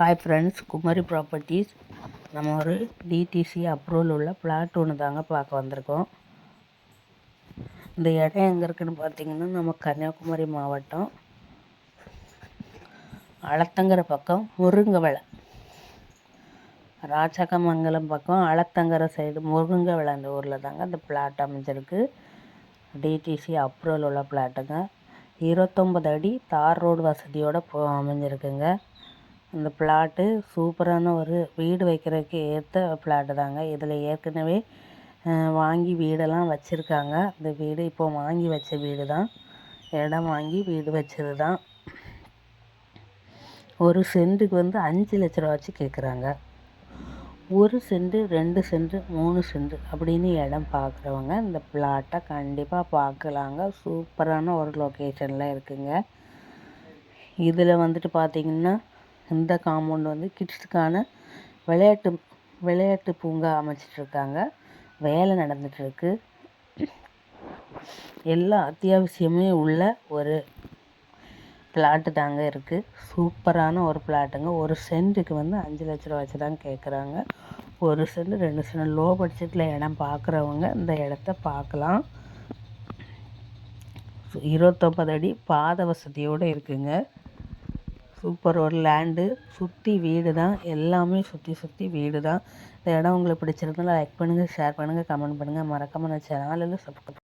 Hi friends Kumari properties நம்ம ஒரு DTC approval உள்ள பிளாட் ஒன்று தாங்க பார்க்க வந்திருக்கோம். இந்த இடம் எங்கே இருக்குன்னு பார்த்தீங்கன்னா நம்ம கன்னியாகுமரி மாவட்டம். அளத்தங்கிற பக்கம் முருங்கவளை ராஜகமங்கலம் பக்கம் அளத்தங்கிற சைடு முருங்கவளை அந்த ஊரில் தாங்க அந்த பிளாட் அமைஞ்சிருக்கு. டிடிசி அப்ரூவல் உள்ள பிளாட்டுங்க இருபத்தொம்பது அடி தார் ரோடு வசதியோடு போ அமைஞ்சிருக்குங்க. இந்த பிளாட்டு சூப்பரான ஒரு வீடு வைக்கிறதுக்கு ஏற்ற பிளாட்டு தாங்க. இதில் ஏற்கனவே வாங்கி வீடெல்லாம் வச்சுருக்காங்க. இந்த வீடு இப்போ வாங்கி வச்ச வீடு தான் இடம் வாங்கி வீடு வச்சது தான் ஒரு சென்ட்டுக்கு வந்து அஞ்சு லட்ச ரூபா வச்சு கேட்குறாங்க ஒரு சென்ட்டு ரெண்டு சென்ட்டு மூணு சென்ட்டு அப்படின்னு இடம் பார்க்குறவங்க இந்த பிளாட்டை கண்டிப்பாக பார்க்கலாங்க சூப்பரான ஒரு லொக்கேஷனில் இருக்குங்க. இதில் வந்துட்டு பார்த்திங்கன்னா இந்த காம்பவுண்ட் வந்து கிட்ஸுக்கான விளையாட்டு விளையாட்டு பூங்கா அமைச்சிட்ருக்காங்க. வேலை நடந்துகிட்ருக்கு எல்லா அத்தியாவசியமே உள்ள ஒரு பிளாட்டு தாங்க இருக்குது சூப்பரான ஒரு பிளாட்டுங்க ஒரு சென்ட்டுக்கு வந்து அஞ்சு லட்ச ரூபா வச்சு தான் கேட்குறாங்க ஒரு சென்ட் ரெண்டு சென்ட் லோ பட்ஜெட்டில் இடம் பார்க்குறவங்க இந்த இடத்த பார்க்கலாம் இருபத்தொம்பது அடி பாத வசதியோடு இருக்குங்க. சூப்பர் ஒரு லேண்டு சுற்றி வீடு தான் எல்லாமே சுற்றி சுற்றி வீடு தான். இந்த இடம் உங்களுக்கு பிடிச்சிருந்தால் லைக் பண்ணுங்கள் ஷேர் பண்ணுங்கள் கமெண்ட் பண்ணுங்கள் மறக்காமல் நான் சேனலில் சப்ஸ்கிரைப்